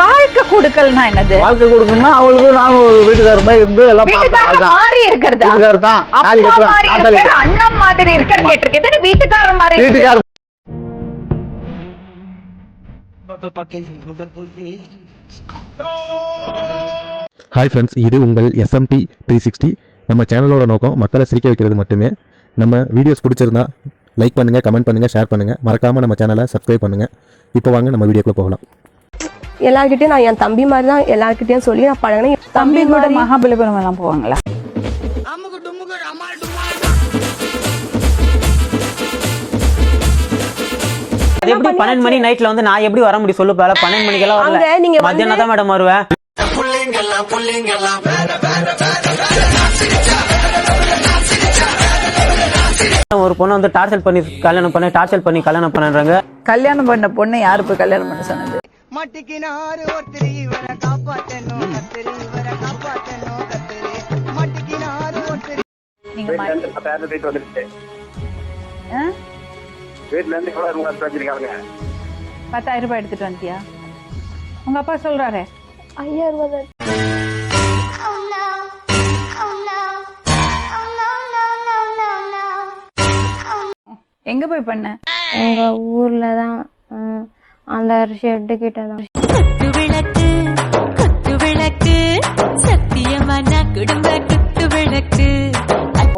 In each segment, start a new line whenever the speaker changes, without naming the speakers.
வாழ்க்கை கொடுக்கல்னா என்னது?
வாழ்க்கை கொடுக்கணும்னா அவளுக்கு நானும் ஒரு வீட்டுக்காரர் மாதிரி இருந்து எல்லாம்
மாறி இருக்கிறதா?
வீட்டுக்காரர் தான். நான்.
அண்ணன் மாதிரி இருக்கிற கேட்டிருக்கேன். வீட்டுக்காரர் மாதிரி.
வீட்டுக்காரர்
ஹாய் ஃப்ரெண்ட்ஸ் இது உங்கள் எஸ்எம்டி த்ரீ சிக்ஸ்டி நம்ம சேனலோட நோக்கம் மக்களை சிரிக்க வைக்கிறது மட்டுமே. நம்ம வீடியோஸ் பிடிச்சிருந்தா லைக் பண்ணுங்கள் கமெண்ட் பண்ணுங்கள் ஷேர் பண்ணுங்கள் மறக்காமல் நம்ம சேனலை சப்ஸ்கிரைப் பண்ணுங்கள் இப்போ வாங்க நம்ம வீடியோக்குள்ளே போகலாம்.
எல்லார்கிட்டயும் நான் என் தம்பி மாதிரி தான் எல்லார்கிட்டயும் சொல்லி நான் பழகினேன்.
தம்பி கூட மகாபலிபுரம் எல்லாம் போவாங்களா?
அது எப்படி பன்னெண்டு மணி நைட்ல வந்து நான் எப்படி வர முடியும் சொல்லு பால. பன்னெண்டு மணிக்கெல்லாம் வரல
அங்க நீங்க
மத்தியானம் தான் மேடம் வருவேன். ஒரு பொண்ணு வந்து டார்ச்சர் பண்ணி கல்யாணம் பண்ணி டார்ச்சர் பண்ணி கல்யாணம் பண்ணுறாங்க
கல்யாணம் பண்ண பொண்ணு யாரு போய் கல்யாணம் பண்ண சொன்னது?
மட்டிக்கினாரு ஒருத்தர் இவரை காப்பாத்தணும் கத்திரி இவரை காப்பாத்தணும் கத்திரி. மட்டிக்கினாரு ஒருத்தர்.
நீங்க மா- ஆ? பத்தாயிரம் ரூபாய் எடுத்துட்டு வந்துட்டியா உங்க அப்பா சொல்றாரே.
ஐயா ரூபாய்.
எங்க போய் பண்ண?
எங்க ஊர்ல தான் அந்த ஷெட்டு கிட்ட தான்.
குத்து விளக்கு குத்து விளக்கு சத்தியமான குடும்ப குத்து விளக்கு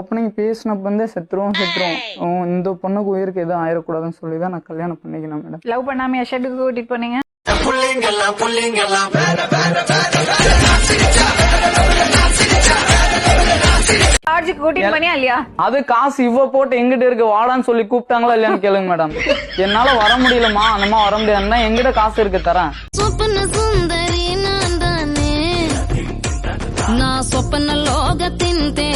ஓப்பனிங் பேசினப்ப வந்து செத்துருவோம் செத்துருவோம். உம், இந்த பொண்ணுக்கு உயிருக்கு எதுவும் ஆயிடக்கூடாதுன்னு சொல்லி தான் நான் கல்யாணம் பண்ணிக்கினேன் மேடம்
லவ் பண்ணாமையா ஷெட்டுக்கு கூட்டிட்டு போனீங்க? சார்ஜுக்கு கூட்டிட்டு போனியா இல்லையா?
அது காசு இவ்வளோ போட்டு எங்கிட்ட இருக்கு வாடான்னு சொல்லி கூப்பிட்டாங்களா இல்லையான்னு கேளுங்க மேடம் என்னால வர முடியலம்மா அந்தமா வர முடியாதுன்னா எங்கிட்ட காசு இருக்கு தரேன்.
சொப்பன சுந்தரி நான் தானே? நான் சொப்பன லோகத்தின் தேன் தானே